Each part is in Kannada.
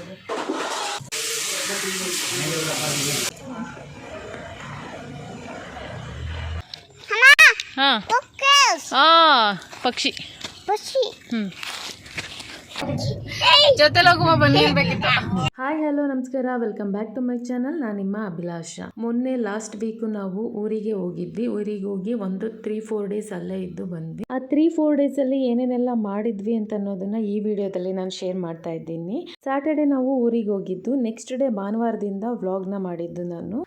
Hama. Ha. Oh, pakshi. Pakshi. Hmm. Hi hello ನಮಸ್ಕಾರ. Welcome back to my channel ನಾನು ನಿಮ್ಮ ಅಭಿಲಾಷ. ಮೊನ್ನೆ ಲಾಸ್ಟ್ ವೀಕ್ ನಾವು ಊರಿಗೆ ಹೋಗಿದ್ವಿ. ಊರಿಗೆ ಹೋಗಿ ಒಂದು ತ್ರೀ ಫೋರ್ ಡೇಸ್ ಅಲ್ಲೇ ಇದ್ದು ಬಂದ್ವಿ. ಆ ತ್ರೀ ಫೋರ್ ಡೇಸ್ ಅಲ್ಲಿ ಏನೇನೆಲ್ಲ ಮಾಡಿದ್ವಿ ಅಂತ ಅನ್ನೋದನ್ನ ಈ ವಿಡಿಯೋದಲ್ಲಿ ನಾನು ಶೇರ್ ಮಾಡ್ತಾ ಇದ್ದೀನಿ. ಸ್ಯಾಟರ್ಡೆ ನಾವು ಊರಿಗೆ ಹೋಗಿದ್ದು. ನೆಕ್ಸ್ಟ್ ಡೇ ಭಾನುವಾರದಿಂದ ವ್ಲಾಗ್ನ ಮಾಡಿದ್ದು ನಾನು.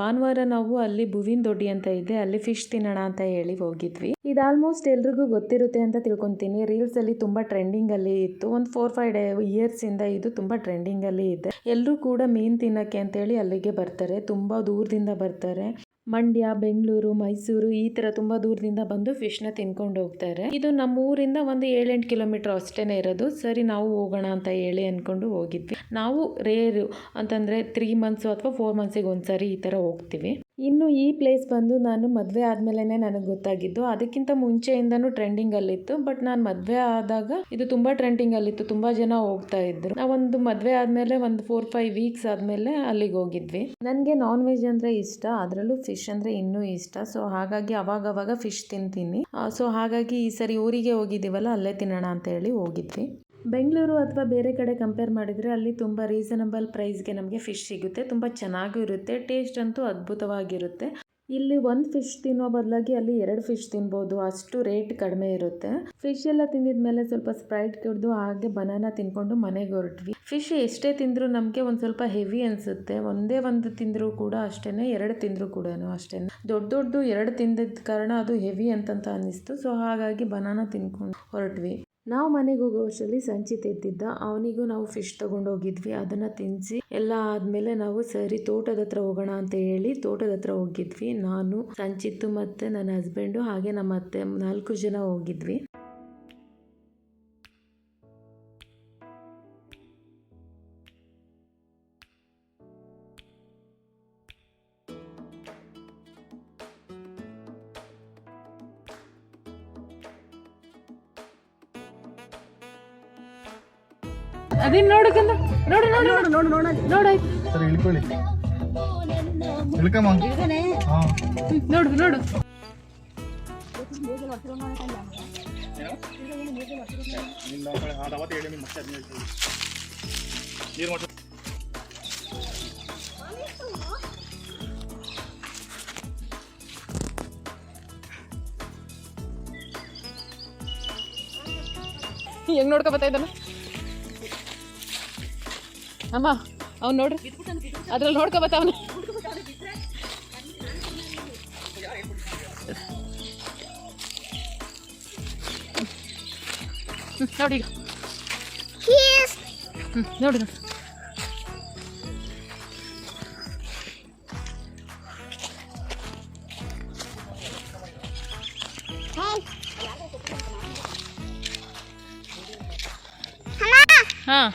ಭಾನುವಾರ ನಾವು ಅಲ್ಲಿ ಭುವಿನ್ ದೊಡ್ಡಿ ಅಂತ ಇದೆ. ಅಲ್ಲಿ ಫಿಶ್ ತಿನ್ನೋಣ ಅಂತ ಹೇಳಿ ಹೋಗಿದ್ವಿ. ಇದು ಆಲ್ಮೋಸ್ಟ್ ಎಲ್ರಿಗೂ ಗೊತ್ತಿರುತ್ತೆ ಅಂತ ತಿಳ್ಕೊಂತೀನಿ. ರೀಲ್ಸ್ ಅಲ್ಲಿ ತುಂಬಾ ಟ್ರೆಂಡಿಂಗ್ ಅಲ್ಲಿ ಇತ್ತು. ಒಂದು ಫೋರ್ ಫೈವ್ ಡೇ ಇಯರ್ಸ್ ಇಂದ ಇದು ತುಂಬಾ ಟ್ರೆಂಡಿಂಗ್ ಅಲ್ಲಿ ಇದೆ. ಎಲ್ಲರೂ ಕೂಡ ಮೀನ್ ತಿನ್ನಕ್ಕೆ ಅಂತೇಳಿ ಅಲ್ಲಿಗೆ ಬರ್ತಾರೆ. ತುಂಬಾ ದೂರದಿಂದ ಬರ್ತಾರೆ. ಮಂಡ್ಯ, ಬೆಂಗಳೂರು, ಮೈಸೂರು ಈ ತರ ತುಂಬಾ ದೂರದಿಂದ ಬಂದು ಫಿಶ್ನ ತಿನ್ಕೊಂಡು ಹೋಗ್ತಾರೆ. ಇದು ನಮ್ಮ ಊರಿಂದ ಒಂದು ಏಳೆಂಟು ಕಿಲೋಮೀಟರ್ ಅಷ್ಟೇನೆ ಇರೋದು. ಸರಿ, ನಾವು ಹೋಗೋಣ ಅಂತ ಹೇಳಿ ಅನ್ಕೊಂಡು ಹೋಗಿದ್ವಿ. ನಾವು ರೇರು ಅಂತಂದ್ರೆ ತ್ರೀ ಮಂತ್ಸ್ ಅಥವಾ ಫೋರ್ ಮಂತ್ಸಿಗೆ ಒಂದ್ಸರಿ ಈ ತರ ಹೋಗ್ತೀವಿ. ಇನ್ನು ಈ ಪ್ಲೇಸ್ ಬಂದು ನಾನು ಮದುವೆ ಆದ್ಮೇಲೆ ನನಗೆ ಗೊತ್ತಾಗಿದ್ದು, ಅದಕ್ಕಿಂತ ಮುಂಚೆಯಿಂದನೂ ಟ್ರೆಂಡಿಂಗ್ ಅಲ್ಲಿತ್ತು. ಬಟ್ ನಾನು ಮದುವೆ ಆದಾಗ ಇದು ತುಂಬಾ ಟ್ರೆಂಡಿಂಗ್ ಅಲ್ಲಿತ್ತು, ತುಂಬಾ ಜನ ಹೋಗ್ತಾ ಇದ್ರು. ನಾವೊಂದು ಮದುವೆ ಆದಮೇಲೆ ಒಂದು ಫೋರ್ ಫೈವ್ ವೀಕ್ಸ್ ಆದಮೇಲೆ ಅಲ್ಲಿಗೆ ಹೋಗಿದ್ವಿ. ನನಗೆ ನಾನ್ ವೆಜ್ ಅಂದ್ರೆ ಇಷ್ಟ, ಅದರಲ್ಲೂ ಫಿಶ್ ಅಂದ್ರೆ ಇನ್ನೂ ಇಷ್ಟ. ಸೊ ಹಾಗಾಗಿ ಅವಾಗ ಅವಾಗ ಫಿಶ್ ತಿಂತೀನಿ ಸೊ ಹಾಗಾಗಿ ಈ ಸರಿ ಊರಿಗೆ ಹೋಗಿದ್ದೀವಲ್ಲ, ಅಲ್ಲೇ ತಿನ್ನೋಣ ಅಂತ ಹೇಳಿ ಹೋಗಿದ್ವಿ. ಬೆಂಗಳೂರು ಅಥವಾ ಬೇರೆ ಕಡೆ ಕಂಪೇರ್ ಮಾಡಿದರೆ ಅಲ್ಲಿ ತುಂಬ ರೀಸನಬಲ್ ಪ್ರೈಸ್ಗೆ ನಮಗೆ ಫಿಶ್ ಸಿಗುತ್ತೆ. ತುಂಬ ಚೆನ್ನಾಗೂ ಇರುತ್ತೆ. ಟೇಸ್ಟ್ ಅಂತೂ ಅದ್ಭುತವಾಗಿರುತ್ತೆ. ಇಲ್ಲಿ ಒಂದು ಫಿಶ್ ತಿನ್ನೋ ಬದಲಾಗಿ ಅಲ್ಲಿ ಎರಡು ಫಿಶ್ ತಿನ್ಬೋದು. ಅಷ್ಟು ರೇಟ್ ಕಡಿಮೆ ಇರುತ್ತೆ. ಫಿಶ್ ಎಲ್ಲ ತಿಂದಿದ್ಮೇಲೆ ಸ್ವಲ್ಪ ಸ್ಪ್ರೈಟ್ ಕುಡಿದು ಹಾಗೆ ಬನಾನ ತಿನ್ಕೊಂಡು ಮನೆಗೆ ಹೊರಟ್ವಿ. ಫಿಶ್ ಎಷ್ಟೇ ತಿಂದರೂ ನಮಗೆ ಒಂದು ಸ್ವಲ್ಪ ಹೆವಿ ಅನಿಸುತ್ತೆ. ಒಂದೇ ಒಂದು ತಿಂದರೂ ಕೂಡ ಅಷ್ಟೇ ಎರಡು ತಿಂದರೂ ಕೂಡ ಅಷ್ಟೇ ದೊಡ್ಡ ದೊಡ್ಡದು ಎರಡು ತಿಂದಿದ್ದ ಕಾರಣ ಅದು ಹೆವಿ ಅಂತಂತ ಅನ್ನಿಸ್ತು. ಸೊ ಹಾಗಾಗಿ ಬನಾನ ತಿನ್ಕೊಂಡು ಹೊರಟ್ವಿ. ನಾವು ಮನೆಗೆ ಹೋಗೋ ವರ್ಷದಲ್ಲಿ ಸಂಚಿತ್ ಎದ್ದಿದ್ದ. ಅವನಿಗೂ ನಾವು ಫಿಶ್ ಹೋಗಿದ್ವಿ. ಅದನ್ನ ತಿನ್ಸಿ ಎಲ್ಲ ಆದಮೇಲೆ ನಾವು ಸರಿ ತೋಟದ ಹತ್ರ ಹೋಗೋಣ ಅಂತ ಹೇಳಿ ತೋಟದ ಹತ್ರ ಹೋಗಿದ್ವಿ. ನಾನು, ಸಂಚಿತ್ತು ಮತ್ತೆ ನನ್ನ ಹಸ್ಬೆಂಡು ಹಾಗೆ ನಮ್ಮ ಅತ್ತೆ ನಾಲ್ಕು ಜನ ಹೋಗಿದ್ವಿ. ಅದೇನು ನೋಡಕಂದ ನೋಡು ನೋಡು ನೋಡು ನೋಡು. ನೋಡು ನೋಡಾಯ್ತು ಸರಿ ಇಳ್ಕೊಳ್ಳಿ. ಇಳ್ಕಮ್ಮ. ಹಾ. ನೋಡು ನೋಡು. ಹೆಂಗ್ ನೋಡ್ಕೊ ಬರ್ತಾ ಇದ್ದಾನ? ಅಮ್ಮ ಅವ್ನು ನೋಡ್ರಿ. ಅದ್ರಲ್ಲಿ ನೋಡ್ಕೊ ಅವನು. ನೋಡಿ ಈಗ. ಹ್ಞೂ ನೋಡಿ ನೋಡು. ಹಾಂ.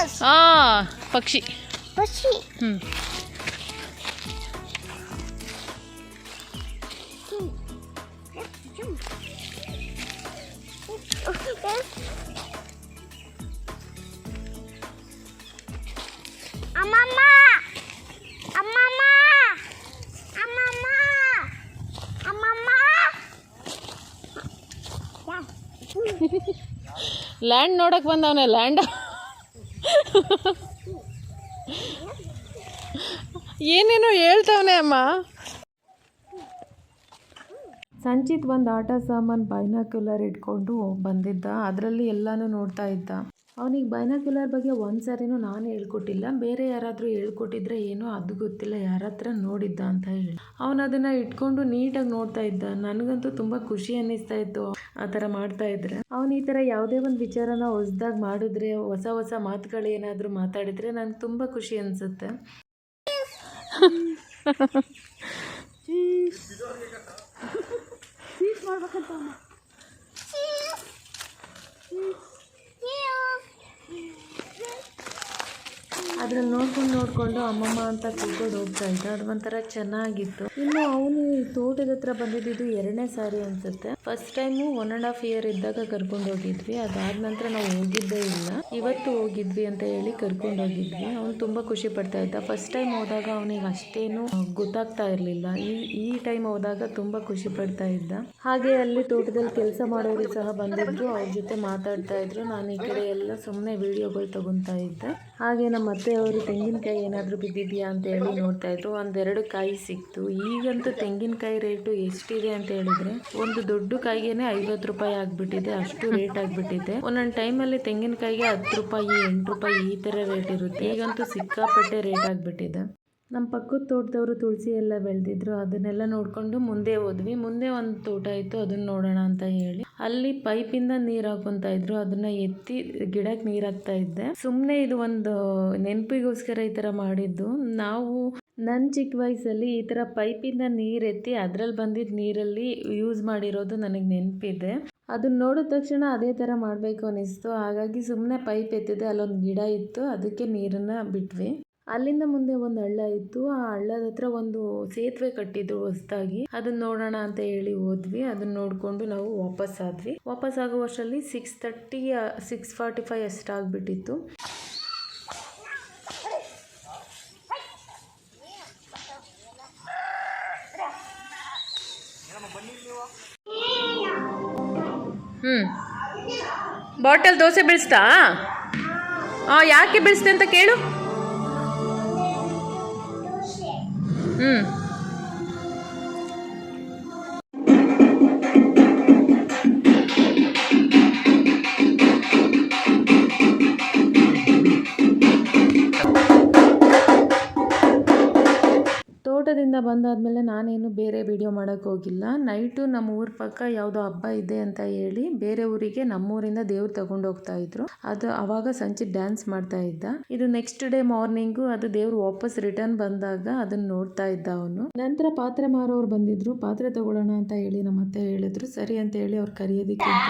Focus. ಹಾಂ ಪಕ್ಷಿ Pussy. ಹ್ಞೂ Amama. Amama. Amama. Amama. Land ನೋಡಕ್ ಬಂದವನೇ ಲ್ಯಾಂಡ್ ಏನೇನೋ ಹೇಳ್ತಾವನೆ ಅಮ್ಮ. ಸಂಚಿತ್ ಒಂದು ಆಟ ಸಾಮಾನು ಬೈನಾಕ್ಯುಲರ್ ಇಟ್ಕೊಂಡು ಬಂದಿದ್ದ. ಅದರಲ್ಲಿ ಎಲ್ಲಾನು ನೋಡ್ತಾ ಇದ್ದ. ಅವನಿಗೆ ಬೈನಾಕ್ಯುಲರ್ ಬಗ್ಗೆ ಒಂದು ಸಾರಿನೂ ನಾನು ಹೇಳ್ಕೊಟ್ಟಿಲ್ಲ. ಬೇರೆ ಯಾರಾದರೂ ಹೇಳ್ಕೊಟ್ಟಿದ್ರೆ ಏನೋ ಅದು ಗೊತ್ತಿಲ್ಲ ಯಾರ ಹತ್ರ ನೋಡಿದ್ದ ಅಂತ ಹೇಳಿ. ಅವನು ಅದನ್ನು ಇಟ್ಕೊಂಡು ನೀಟಾಗಿ ನೋಡ್ತಾ ಇದ್ದ. ನನಗಂತೂ ತುಂಬ ಖುಷಿ ಅನ್ನಿಸ್ತಾ ಇತ್ತು ಆ ಥರ ಮಾಡ್ತಾ ಇದ್ರೆ. ಅವನು ಈ ಥರ ಯಾವುದೇ ಒಂದು ವಿಚಾರನ ಹೊಸ್ದಾಗಿ ಮಾಡಿದ್ರೆ ಹೊಸ ಹೊಸ ಮಾತುಗಳು ಏನಾದರೂ ಮಾತಾಡಿದರೆ ನನಗೆ ತುಂಬ ಖುಷಿ ಅನಿಸುತ್ತೆ. ಸ್ವೀಟ್ ಮಾಡ್ಬೇಕಂತ ಅಮ್ಮ Yeah. ಅದ್ರಲ್ಲಿ ನೋಡ್ಕೊಂಡು ನೋಡ್ಕೊಂಡು ಅಮ್ಮಮ್ಮ ಅಂತ ಕೂತ್ಕೊಂಡು ಹೋಗ್ತಾ ಇದ್ದ. ಅದು ಒಂಥರ ಚೆನ್ನಾಗಿತ್ತು. ಇನ್ನು ಅವನು ತೋಟದ ಹತ್ರ ಬಂದಿದ್ದು ಎರಡನೇ ಸಾರಿ ಅನ್ಸುತ್ತೆ. First time one and half year ಇದ್ದಾಗ ಕರ್ಕೊಂಡು ಹೋಗಿದ್ವಿ. ಅದಾದ ನಂತರ ನಾವು ಹೋಗಿದ್ದೇ ಇಲ್ಲ. ಇವತ್ತು ಹೋಗಿದ್ವಿ ಅಂತ ಹೇಳಿ ಕರ್ಕೊಂಡು ಹೋಗಿದ್ವಿ. ಅವ್ನು ತುಂಬ ಖುಷಿ ಪಡ್ತಾ ಇದ್ದ. ಫಸ್ಟ್ ಟೈಮ್ ಹೋದಾಗ ಅವನಿಗೆ ಅಷ್ಟೇನು ಗೊತ್ತಾಗ್ತಾ ಇರಲಿಲ್ಲ. ಈ ಈ ಟೈಮ್ ಹೋದಾಗ ತುಂಬ ಖುಷಿ ಪಡ್ತಾ ಇದ್ದ. ಹಾಗೆ ಅಲ್ಲಿ ತೋಟದಲ್ಲಿ ಕೆಲಸ ಮಾಡೋರು ಸಹ ಬಂದಿದ್ರು. ಅವ್ರ ಜೊತೆ ಮಾತಾಡ್ತಾ ಇದ್ರು. ನಾನು ಈ ಕಡೆ ಎಲ್ಲ ಸುಮ್ಮನೆ ವಿಡಿಯೋಗಳು ತಗೊತಾ ಇದ್ದೆ. ಹಾಗೆ ನಮ್ಮ ಅತ್ತೆಯವರು ತೆಂಗಿನಕಾಯಿ ಏನಾದರೂ ಬಿದ್ದಿದೆಯಾ ಅಂತ ಹೇಳಿ ನೋಡ್ತಾ ಇದ್ರು. ಒಂದೆರಡು ಕಾಯಿ ಸಿಕ್ತು. ಈಗಂತೂ ತೆಂಗಿನಕಾಯಿ ರೇಟು ಎಷ್ಟಿದೆ ಅಂತ ಹೇಳಿದ್ರೆ ಒಂದು ದೊಡ್ಡ ಕಾಯಿಗೆನೆ ಐವತ್ತು ರೂಪಾಯಿ ಆಗಿಬಿಟ್ಟಿದೆ. ಅಷ್ಟು ರೇಟ್ ಆಗಿಬಿಟ್ಟಿದೆ. ಒಂದೊಂದು ಟೈಮಲ್ಲಿ ತೆಂಗಿನಕಾಯಿಗೆ ಹತ್ತು ರೂಪಾಯಿ, ಎಂಟು ರೂಪಾಯಿ ಈ ಥರ ರೇಟ್ ಇರುತ್ತೆ. ಈಗಂತೂ ಸಿಕ್ಕಾಪಟ್ಟೆ ರೇಟ್ ಆಗಿಬಿಟ್ಟಿದೆ. ನಮ್ಮ ಪಕ್ಕದ ತೋಟದವರು ತುಳಸಿ ಎಲ್ಲ ಬೆಳೆದಿದ್ರು. ಅದನ್ನೆಲ್ಲ ನೋಡಿಕೊಂಡು ಮುಂದೆ ಹೋದ್ವಿ. ಮುಂದೆ ಒಂದು ತೋಟ ಇತ್ತು. ಅದನ್ನ ನೋಡೋಣ ಅಂತ ಹೇಳಿ. ಅಲ್ಲಿ ಪೈಪಿಂದ ನೀರು ಹಾಕೊಂತ ಇದ್ರು. ಅದನ್ನ ಎತ್ತಿ ಗಿಡಕ್ಕೆ ನೀರು ಹಾಕ್ತಾ ಇದ್ದೆ. ಸುಮ್ಮನೆ ಇದು ಒಂದು ನೆನಪಿಗೋಸ್ಕರ ಈ ಥರ ಮಾಡಿದ್ದು. ನಾವು ನನ್ನ ಚಿಕ್ಕ ವಯಸ್ಸಲ್ಲಿ ಈ ಥರ ಪೈಪಿಂದ ನೀರು ಎತ್ತಿ ಅದ್ರಲ್ಲಿ ಬಂದಿದ್ದ ನೀರಲ್ಲಿ ಯೂಸ್ ಮಾಡಿರೋದು ನನಗೆ ನೆನಪಿದೆ. ಅದನ್ನ ನೋಡಿದ ತಕ್ಷಣ ಅದೇ ಥರ ಮಾಡಬೇಕು ಅನ್ನಿಸ್ತು ಹಾಗಾಗಿ ಸುಮ್ಮನೆ ಪೈಪ್ ಎತ್ತಿದೆ. ಅಲ್ಲೊಂದು ಗಿಡ ಇತ್ತು. ಅದಕ್ಕೆ ನೀರನ್ನು ಬಿಟ್ವಿ. ಅಲ್ಲಿಂದ ಮುಂದೆ ಒಂದು ಹಳ್ಳ ಇತ್ತು. ಆ ಹಳ್ಳದ ಹತ್ರ ಒಂದು ಸೇತುವೆ ಕಟ್ಟಿದ್ರು ಹೊಸದಾಗಿ. ಅದನ್ನ ನೋಡೋಣ ಅಂತ ಹೇಳಿ ಹೋದ್ವಿ. ಅದನ್ನ ನೋಡಿಕೊಂಡು ನಾವು ವಾಪಸ್ ಆದ್ವಿ. ವಾಪಸ್ ಆಗುವಷ್ಟರಲ್ಲಿ six thirty six forty five ಅಷ್ಟಾಗ್ಬಿಟ್ಟಿತ್ತು ಹ್ಞೂ ಬಾಟಲ್ ದೋಸೆ ಬೀಳಿಸ್ತಾ? ಹಾಂ ಯಾಕೆ ಬೀಳಿಸ್ತೆ ಅಂತ ಕೇಳು. ಹ್ಞೂ ತೋಟದಿಂದ ಬಂದಾದಮೇಲೆ ನಾನೇನು ಬೇರೆ ವಿಡಿಯೋ ಮಾಡೋಕ್ಕೆ ಹೋಗಿಲ್ಲ. ನೈಟು ನಮ್ಮ ಊರ ಪಕ್ಕ ಯಾವುದೋ ಹಬ್ಬ ಇದೆ ಅಂತ ಹೇಳಿ ಬೇರೆ ಊರಿಗೆ ನಮ್ಮೂರಿಂದ ದೇವ್ರು ತಗೊಂಡು ಹೋಗ್ತಾ ಇದ್ರು. ಅದು ಅವಾಗ ಸಂಜೆ ಡ್ಯಾನ್ಸ್ ಮಾಡ್ತಾ ಇದ್ದ. ಇದು ನೆಕ್ಸ್ಟ್ ಡೇ ಮಾರ್ನಿಂಗು ಅದು ದೇವ್ರು ವಾಪಸ್ ರಿಟರ್ನ್ ಬಂದಾಗ ಅದನ್ನ ನೋಡ್ತಾ ಇದ್ದ ಅವನು. ನಂತರ ಪಾತ್ರೆ ಮಾರೋರು ಬಂದಿದ್ರು. ಪಾತ್ರೆ ತಗೊಳ್ಳೋಣ ಅಂತ ಹೇಳಿ ನಮ್ಮ ಅತ್ತೆ ಹೇಳಿದ್ರು. ಸರಿ ಅಂತ ಹೇಳಿ ಅವ್ರು ಕರೆಯೋದಿಕ್ಕೆ ಅಂತ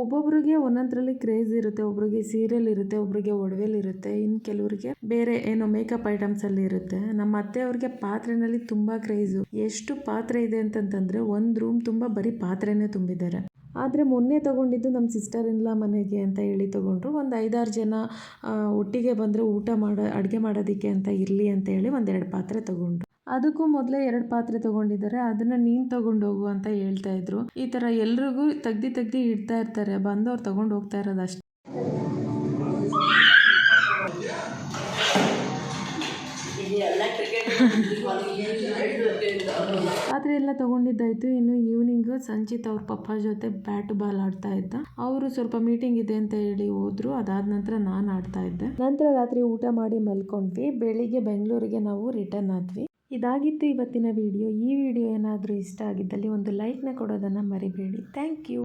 ಒಬ್ಬೊಬ್ರಿಗೆ ಒಂದೊಂದ್ರಲ್ಲಿ ಕ್ರೇಜ್ ಇರುತ್ತೆ, ಒಬ್ರಿಗೆ ಸೀರಿಯಲ್ ಇರುತ್ತೆ, ಒಬ್ರಿಗೆ ಒಡವೆಲ್ ಇರುತ್ತೆ. ಇನ್ನು ಕೆಲವರಿಗೆ ಬೇರೆ ಏನೋ ಮೇಕಪ್ ಐಟಮ್ಸ್ ಅಲ್ಲಿ ಇರುತ್ತೆ. ನಮ್ಮ ಅತ್ತೆ ಅವ್ರಿಗೆ ಪಾತ್ರೆನಲ್ಲಿ ತುಂಬಾ ಕ್ರೇಜು ಎಷ್ಟು ಪಾತ್ರೆ ಇದೆ ಅಂತಂತಂದ್ರೆ ಒಂದು ರೂಮ್ ತುಂಬಾ ಬರೀ ಪಾತ್ರೆನೇ ತುಂಬಿದ್ದಾರೆ. ಆದರೆ ಮೊನ್ನೆ ತಗೊಂಡಿದ್ದು ನಮ್ಮ ಸಿಸ್ಟರ್ ಇಲ್ಲ ಮನೆಗೆ ಅಂತ ಹೇಳಿ ತಗೊಂಡ್ರು. ಒಂದು ಐದಾರು ಜನ ಒಟ್ಟಿಗೆ ಬಂದರೆ ಊಟ ಮಾಡೋ, ಅಡುಗೆ ಮಾಡೋದಕ್ಕೆ ಅಂತ ಇರಲಿ ಅಂತ ಹೇಳಿ ಒಂದೆರಡು ಪಾತ್ರೆ ತಗೊಂಡ್ರು. ಅದಕ್ಕೂ ಮೊದಲೇ ಎರಡು ಪಾತ್ರೆ ತಗೊಂಡಿದ್ದಾರೆ. ಅದನ್ನ ನೀನು ತಗೊಂಡೋಗು ಅಂತ ಹೇಳ್ತಾ ಇದ್ರು. ಈ ಥರ ಎಲ್ರಿಗೂ ತೆಗ್ದು ತೆಗ್ದು ಇಡ್ತಾ ಇರ್ತಾರೆ. ಬಂದವ್ರು ತಗೊಂಡು ಹೋಗ್ತಾ ಇರೋದು ಅಷ್ಟೇ. ಎಲ್ಲ ತಗೊಂಡಿದ್ದಾಯ್ತು. ಇನ್ನು ಈವ್ನಿಂಗ್ ಸಂಚಿತ್ ಅವ್ರ ಪಪ್ಪ ಜೊತೆ ಬ್ಯಾಟ್ ಬಾಲ್ ಆಡ್ತಾ ಇದ್ದ. ಅವರು ಸ್ವಲ್ಪ ಮೀಟಿಂಗ್ ಇದೆ ಅಂತ ಹೇಳಿ ಹೋದ್ರು. ಅದಾದ ನಂತರ ನಾನು ಆಡ್ತಾ ಇದ್ದೆ. ನಂತರ ರಾತ್ರಿ ಊಟ ಮಾಡಿ ಮಲ್ಕೊಂಡ್ವಿ. ಬೆಳಿಗ್ಗೆ ಬೆಂಗಳೂರಿಗೆ ನಾವು ರಿಟರ್ನ್ ಆದ್ವಿ. ಇದಾಗಿತ್ತು ಇವತ್ತಿನ ವಿಡಿಯೋ. ಈ ವಿಡಿಯೋ ಏನಾದರೂ ಇಷ್ಟ ಆಗಿದ್ದಲ್ಲಿ ಒಂದು ಲೈಕ್ನ ಕೊಡೋದನ್ನು ಮರಿಬೇಡಿ. Thank you.